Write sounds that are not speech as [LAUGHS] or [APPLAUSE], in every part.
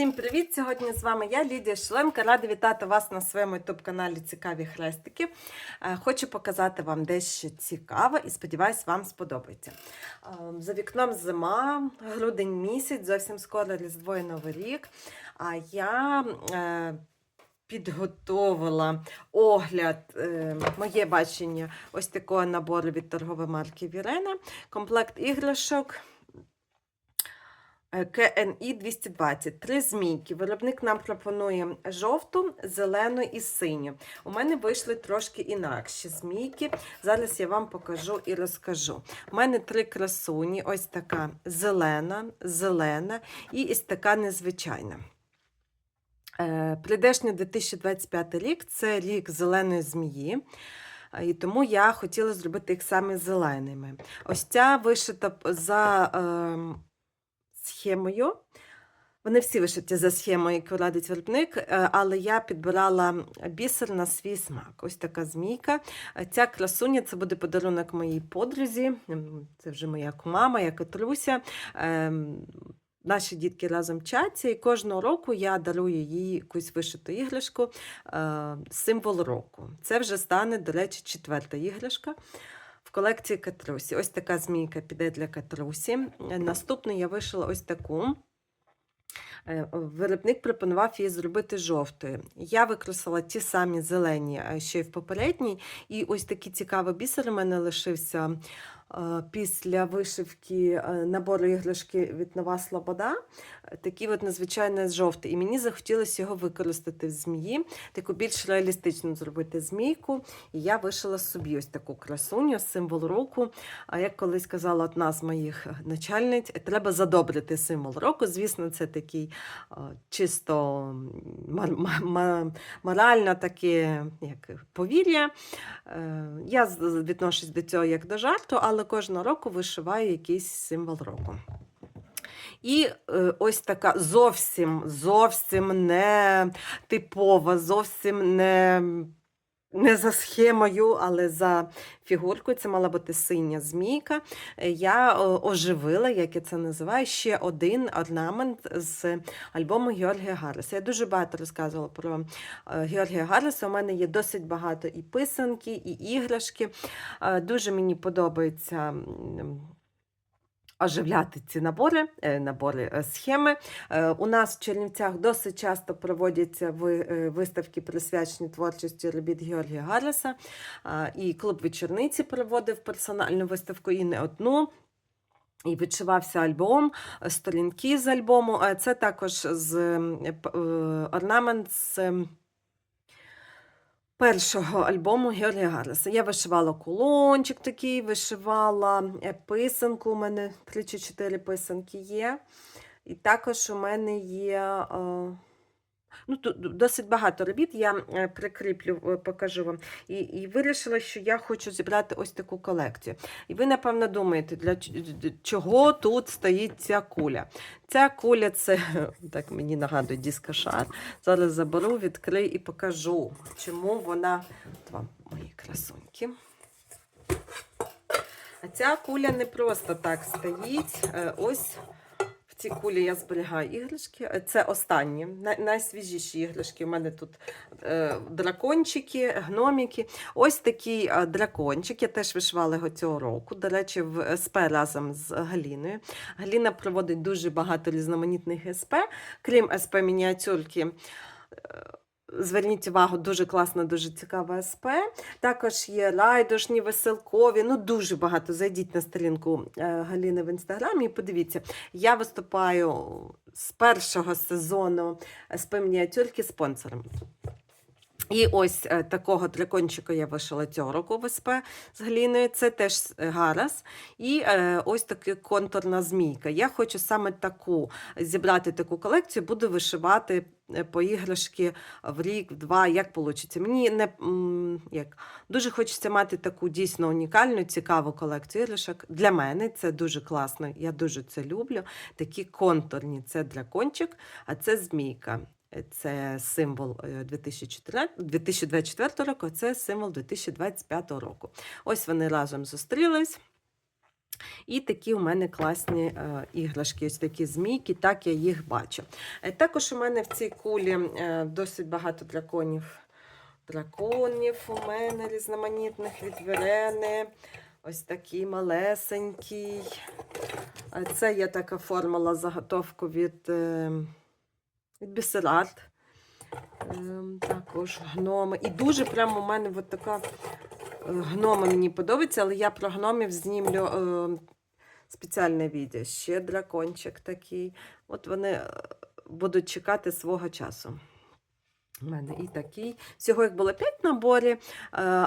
Всім привіт! Сьогодні з вами я, Лідія Шленка. Рада вітати вас на своєму ютуб-каналі Цікаві хрестики. Е, Хочу показати вам дещо цікаве і сподіваюсь, вам сподобається. Е, За вікном зима, грудень місяць, зовсім скоро Різдво і Новий рік. А я е, підготовила огляд, моє бачення ось такого набору від торгової марки Вірена. Комплект іграшок. Е, КНІ 220. Три змійки. Виробник нам пропонує жовту, зелену і синю. У мене вийшли трошки інакші змійки. Зараз я вам покажу і розкажу. У мене три красуні: ось така зелена, зелена і ось така незвичайна. Е, Прийдешній 2025 рік це рік зеленої змії. Е, І тому я хотіла зробити їх саме зеленими. Ось ця вишита за ем, схемою. Вони всі вишиті за схемою, яку радить виробник, е, але я підбирала бісер на свій смак. Ось така змійка. Е, Ця красуня це буде подарунок моїй подрузі. Це вже моя мама, я Катруся. Ем, Наші дітки разом вчаться, і кожного року я дарую їй якусь вишиту іграшку, е, символ року. Це вже стане, до речі, четверта іграшка в колекції Катрусі. Ось така змійка піде для Катрусі. Наступну я вишила ось таку. Е, Виробник пропонував її зробити жовтою. Я використала ті самі зелені, е, що й в попередній. І ось такий цікавий бісер у мене лишився е, після вишивки набору іграшки від Нова Слобода. Такий от надзвичайно жовтий. І мені захотілося його використати в змії, таку більш реалістичну зробити змійку. І я вишила собі ось таку красуню, символ року. А як колись казала одна з моїх начальниць, треба задобрити символ року. Звісно, це такий е, чисто мор- ма- ма- морально таке як повір'я. Е, Я відношусь до цього як до жарту, але кожного року вишиваю якийсь символ року. І е, ось така зовсім, зовсім не типова, зовсім не, не за схемою, але за фігуркою. Це мала бути синя змійка. Е, Я оживила, як я це називаю, ще один орнамент з альбому Георгія Гарреса. Я дуже багато розказувала про е, Георгія Гарреса. У мене є досить багато і писанки, і іграшки. Е, Дуже мені подобається. Оживляти ці набори, е, набори е, схеми. Е, У нас в Чернівцях досить часто проводяться виставки, присвячені творчості робіт Георгія Гарреса. І клуб вечорниці проводив персональну виставку і не одну. І відшивався альбом, сторінки з альбому. Це також з орнамент з першого альбому Георгія Гарреса. Я вишивала кулончик такий, вишивала е, писанку. У мене 3 чи 4 писанки є. І також у мене є. е, Ну, тут досить багато робіт, я е, прикріплю, е, покажу вам. І, і вирішила, що я хочу зібрати ось таку колекцію. І ви, напевно, думаєте, для чого тут стоїть ця куля? Ця куля це, [LAUGHS] так мені нагадує, дискошар. Зараз заберу, відкрию і покажу, чому вона. От вам мої красуньки. А ця куля не просто так стоїть. Е, Ось в цій кулі я зберігаю іграшки. Е, Це останні, найсвіжіші іграшки. У мене тут е, дракончики, гноміки. Ось такий е, дракончик. Я теж вишивала його цього року. До речі, в СП разом з Галіною. Галіна проводить дуже багато різноманітних СП, крім СП мініатюрки. Зверніть увагу, дуже класна, дуже цікава СП. Також є райдушні, веселкові. Ну, дуже багато. Зайдіть на сторінку е, Галіни в інстаграмі і подивіться. Я виступаю з першого сезону СП мініатюрки спонсором. І ось е, такого дракончика я вишила цього року в СП з Гліною. Це теж е, Гарас. І е, ось така контурна змійка. Я хочу саме таку зібрати таку колекцію, буду вишивати по іграшки в рік, в два, як вийде. Мені не як дуже хочеться мати таку дійсно унікальну, цікаву колекцію іграшок. Для мене це дуже класно. Я дуже це люблю. Такі контурні це дракончик, а це змійка. Це символ е, 2004 2024 року, це символ 2025 року. Ось вони разом зустрілись. І такі у мене класні е, іграшки, ось такі змійки, так я їх бачу. Е, також у мене в цій кулі е, досить багато драконів. Драконів у мене різноманітних від Верени. Ось такий малесенький. Е, Це я так оформила заготовку від, е, від Бісерарт. Ем, Також гноми. І дуже прямо у мене от така гнома гноми мені подобається, але я про гномів знімлю е, спеціальне відео. Ще дракончик такий. От вони е, будуть чекати свого часу. У мене і такий. Всього їх було 5 наборів, е,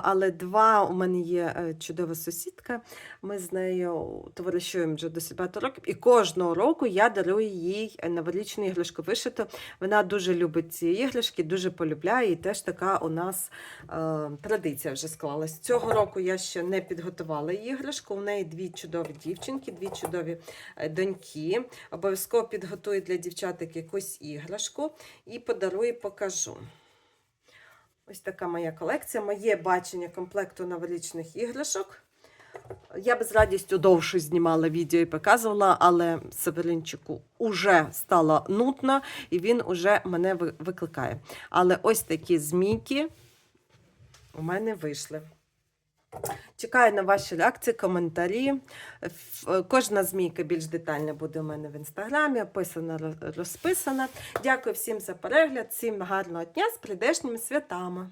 але два у мене є е, чудова сусідка. Ми з нею товаришуємо вже досить багато років, і кожного року я дарую їй новорічну іграшку вишиту. Вона дуже любить ці іграшки, дуже полюбляє, і теж така у нас е, традиція вже склалась. Цього року я ще не підготувала іграшку. У неї дві чудові дівчинки, дві чудові доньки. Обов'язково підготую для дівчаток якусь іграшку і подарую, покажу. Ось така моя колекція, моє бачення комплекту новорічних іграшок. Я би з радістю довше знімала відео і показувала, але Северинчику уже стало нудно і він уже мене викликає. Але ось такі змійки у мене вийшли. Чекаю на ваші реакції, коментарі. Е, Кожна змійка більш детальна буде у мене в інстаграмі, описана, розписана. Дякую всім за перегляд, всім гарного дня з прийдешніми святами.